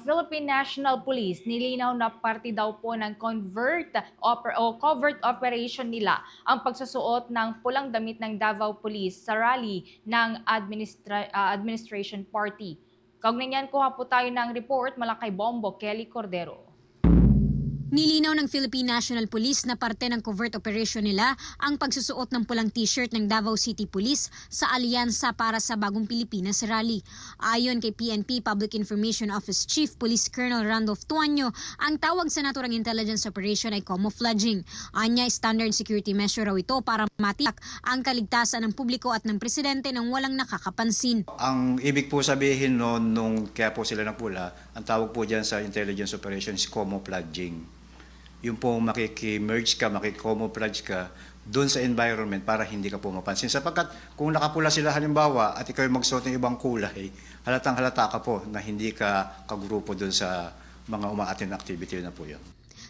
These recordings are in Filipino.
Philippine National Police nilinaw na parte daw po ng convert oper- o covert operation nila ang pagsusuot ng pulang damit ng Davao Police sa rally ng administra- ah, administration party. Kaugnay niyan, kuha po tayo ng report mula Bombo Kelly Cordero. Nilinaw ng Philippine National Police na parte ng covert operation nila ang pagsusuot ng pulang t-shirt ng Davao City Police sa alyansa para sa Bagong Pilipinas Rally. Ayon kay PNP Public Information Office Chief Police Colonel Randolph Tuanyo, ang tawag sa naturang intelligence operation ay camouflaging. Anya, standard security measure raw ito para matiyak ang kaligtasan ng publiko at ng presidente nang walang nakakapansin. Ang ibig po sabihin noon, nung kaya po sila ng pula, ang tawag po dyan sa intelligence operation is camouflaging. Yung po makiki-merge ka, makiki-camouflage ka doon sa environment para hindi ka po mapansin. Sapagkat kung nakapula sila halimbawa at ikaw ay magsuot ng ibang kulay, halatang halata ka po na hindi ka kagrupo doon sa mga umaatin na activity na po yun.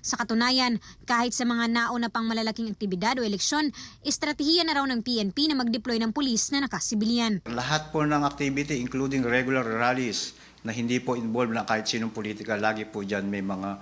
Sa katunayan, kahit sa mga nauna pang malalaking aktibidad o eleksyon, estratehiya na raw ng PNP na mag-deploy ng pulis na nakasibilyan. Lahat po ng activity, including regular rallies, na hindi po involved na kahit sinong politika, lagi po dyan may mga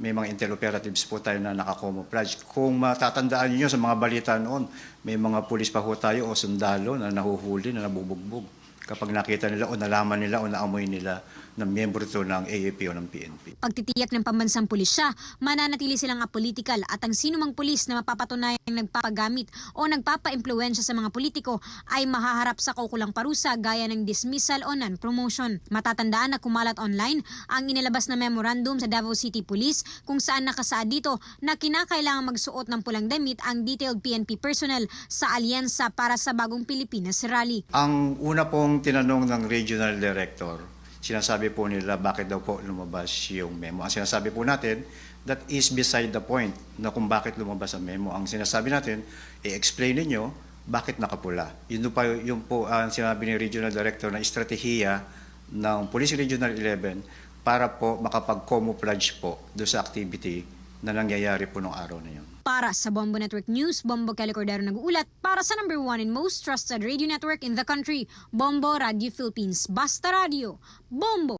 may mga intel operatives po tayo na nakakomoplage. Kung matatandaan niyo sa mga balita noon, may mga pulis pa ho tayo o sundalo na nahuhuli, na nabubugbog. Kapag nakita nila o nalaman nila o naamoy nila na miyembro ito ng AAP o ng PNP. Pagtitiyak ng pambansang pulisya, mananatili silang apolitical at ang sinumang pulis na mapapatunayang nagpapagamit o nagpapa-impluensya sa mga politiko ay mahaharap sa kaukulang parusa gaya ng dismissal o non-promotion. Matatandaan na kumalat online ang inilabas na memorandum sa Davao City Police kung saan nakasaad dito na kinakailangan magsuot ng pulang damit ang detailed PNP personnel sa alyansa para sa bagong Pilipinas rally. Ang una pong tinanong ng regional director, sinasabi po nila bakit daw po lumabas yung memo. Ang sinasabi po natin, that is beside the point na kung bakit lumabas ang memo. Ang sinasabi natin, i-explain ninyo bakit nakapula. Yun po, yun po ang sinabi ni regional director na estratehiya ng Police Regional 11 para po makapag-camouflage po do sa activity na nangyayari po nung araw na yun. Para sa Bombo Network News, Bombo Kelly Cordero nag-uulat para sa number one and most trusted radio network in the country, Bombo Radio Philippines. Basta Radio, Bombo!